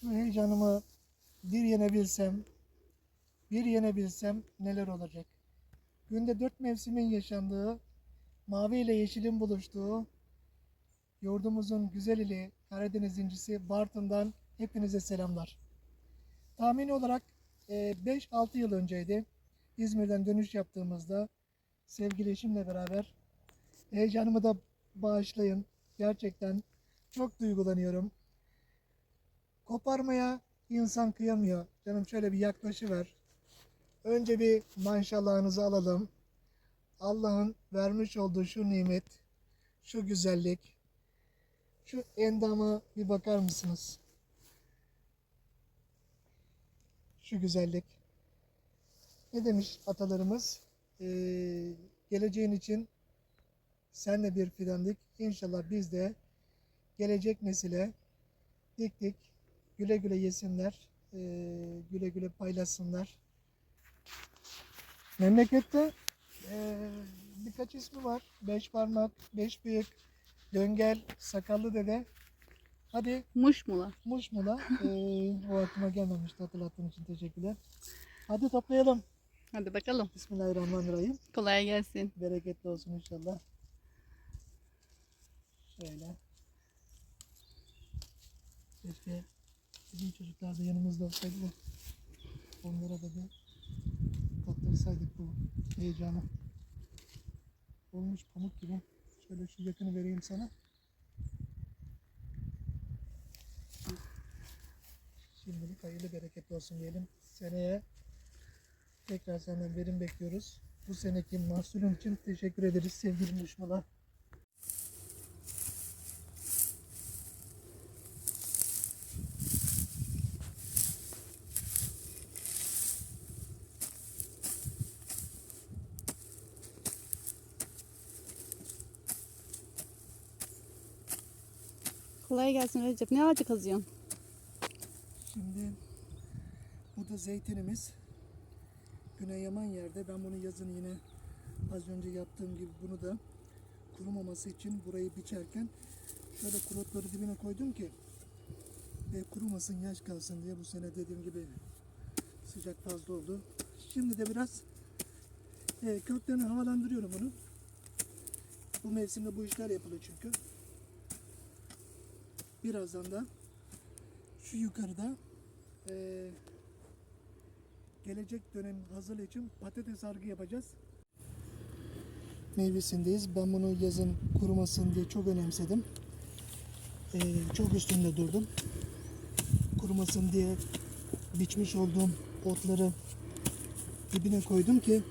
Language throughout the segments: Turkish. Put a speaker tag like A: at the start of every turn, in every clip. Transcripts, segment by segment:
A: Şu heyecanımı bir yenebilsem, bir yenebilsem neler olacak? Günde dört mevsimin yaşandığı, mavi ile yeşilin buluştuğu, yurdumuzun güzel ili Karadeniz incisi Bartın'dan hepinize selamlar. Tahmini olarak e, 5-6 yıl önceydi. İzmir'den dönüş yaptığımızda sevgili eşimle beraber heyecanımı da bağışlayın. Gerçekten çok duygulanıyorum. Koparmaya insan kıyamıyor. Canım şöyle bir yaklaşıver. Önce bir maşallahınızı alalım. Allah'ın vermiş olduğu şu nimet, şu güzellik, şu endama bir bakar mısınız? Şu güzellik. Ne demiş atalarımız? Ee, geleceğin için senle bir fidan dik. İnşallah biz de gelecek nesile diktik. Güle güle yesinler. ee, güle güle paylaşsınlar. Memlekette ee, birkaç ismi var. Beş parmak, beş bıyık, döngel, sakallı dede. Hadi
B: Muşmula.
A: Muşmula. Ee, o aklıma gelmemişti. Hatırlattığın için teşekkürler. Hadi toplayalım.
B: Hadi bakalım.
A: Bismillahirrahmanirrahim.
B: Kolay gelsin.
A: Bereketli olsun inşallah. Şöyle. Keşke bizim çocuklar da yanımızda olsaydı da onlara da bir tattırsaydık bu heyecanı. Olmuş pamuk gibi. Şöyle şu yakını vereyim sana. Şimdilik hayırlı bereketli olsun diyelim. Seneye tekrar senden verim bekliyoruz. Bu seneki mahsulün için teşekkür ederiz sevgili muşmular.
B: Kolay gelsin Recep. Ne ağacı kazıyorsun?
A: Şimdi bu da zeytinimiz. Güney Yaman yerde. Ben bunu yazın yine az önce yaptığım gibi bunu da kurumaması için burayı biçerken şöyle kurotları dibine koydum ki ve kurumasın yaş kalsın diye bu sene dediğim gibi sıcak fazla oldu. Şimdi de biraz e, köklerini havalandırıyorum bunu. Bu mevsimde bu işler yapılıyor çünkü. Birazdan da şu yukarıda eee, gelecek dönem hazırlığı için patates sargı yapacağız. Meyvesindeyiz. Ben bunu yazın kurumasın diye çok önemsedim. Eee, çok üstünde durdum. Kurumasın diye biçmiş olduğum otları dibine koydum ki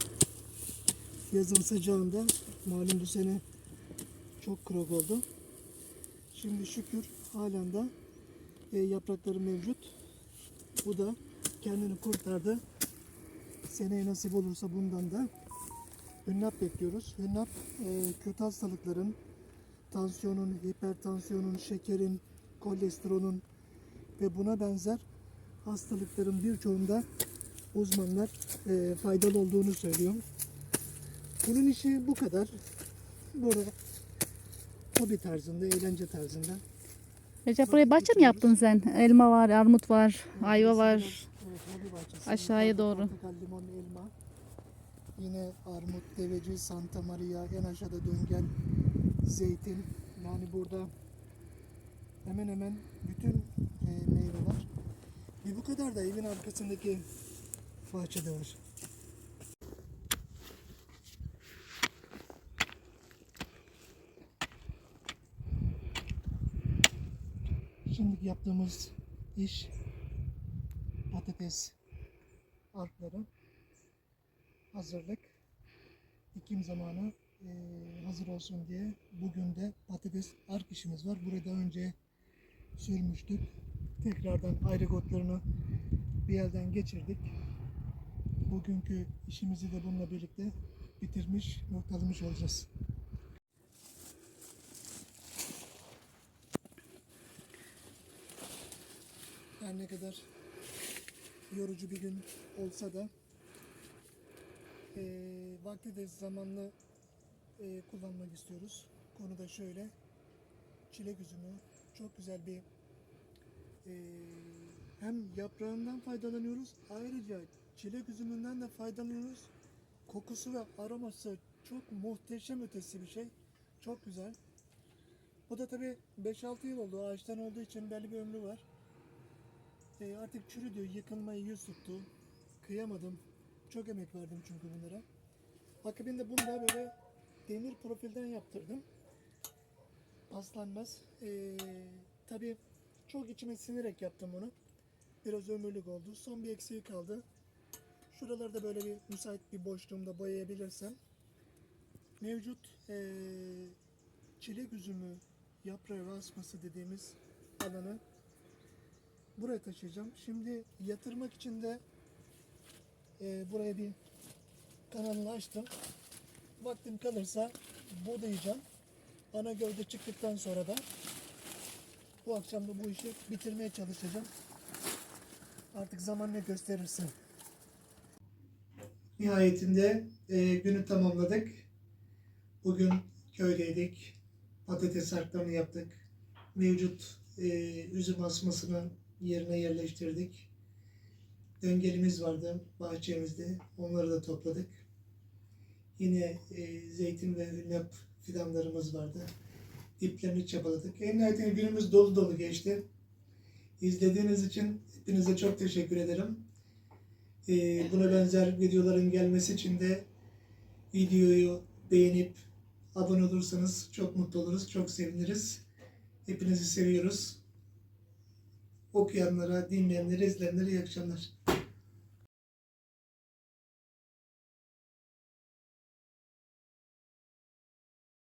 A: yazın sıcağında malum bu sene çok kurak oldu. Şimdi şükür halen de e, yaprakları mevcut. Bu da kendini kurtardı. Seneye nasip olursa bundan da hünnap bekliyoruz. Hünnap e, kötü hastalıkların, tansiyonun, hipertansiyonun, şekerin, kolesterolün ve buna benzer hastalıkların birçoğunda uzmanlar e, faydalı olduğunu söylüyor. Bunun işi bu kadar. Burada hobi tarzında, eğlence tarzında.
B: Recep buraya bahçe mi yaptın sen? Elma var, armut var, ayva var.
A: Evet, hobi bahçesi.
B: Aşağıya doğru.
A: Portakal, limon, elma. Yine armut, deveci, Santa Maria, en aşağıda döngel, zeytin. Yani burada hemen hemen bütün e, meyveler. Bir bu kadar da evin arkasındaki bahçede var. Yaptığımız iş patates arkları hazırlık. Dikim zamanı eee, hazır olsun diye bugün de patates ark işimiz var. Burayı daha önce sürmüştük. Tekrardan ayrıgotlarını bir yerden geçirdik. Bugünkü işimizi de bununla birlikte bitirmiş, noktalamış olacağız. Her ne kadar yorucu bir gün olsa da eee vakti de zamanlı eee, kullanmak istiyoruz. Konu da şöyle. Çilek üzümü çok güzel bir eee hem yaprağından faydalanıyoruz. Ayrıca çilek üzümünden de faydalanıyoruz. Kokusu ve aroması çok muhteşem ötesi bir şey. Çok güzel. Bu da tabii 5-6 yıl oldu. Ağaçtan olduğu için belli bir ömrü var. E, artık çürüdü, yıkılmayı yüz tuttu. Kıyamadım. Çok emek verdim çünkü bunlara. Akabinde bunu da böyle demir profilden yaptırdım. Paslanmaz. E, tabii çok içime sinerek yaptım bunu. Biraz ömürlük oldu. Son bir eksiği kaldı. Şuralarda böyle bir müsait bir boşluğumda boyayabilirsem mevcut eee çilek üzümü yaprağı rasması dediğimiz alanı buraya taşıyacağım. Şimdi yatırmak için de eee, buraya bir kanalını açtım. Vaktim kalırsa budayacağım. Ana gövde çıktıktan sonra da bu akşam da bu işi bitirmeye çalışacağım. Artık zaman ne gösterirse. Nihayetinde e, günü tamamladık. Bugün köydeydik. Patates sarklarını yaptık. Mevcut e, üzüm asmasını yerine yerleştirdik. Döngelimiz vardı bahçemizde. Onları da topladık. Yine e, zeytin ve hünnap fidanlarımız vardı. Diplerini çapaladık. En nihayetinde günümüz dolu dolu geçti. İzlediğiniz için hepinize çok teşekkür ederim. Ee, buna benzer videoların gelmesi için de videoyu beğenip abone olursanız çok mutlu oluruz, çok seviniriz. Hepinizi seviyoruz. Okuyanlara, dinleyenlere, izleyenlere iyi akşamlar.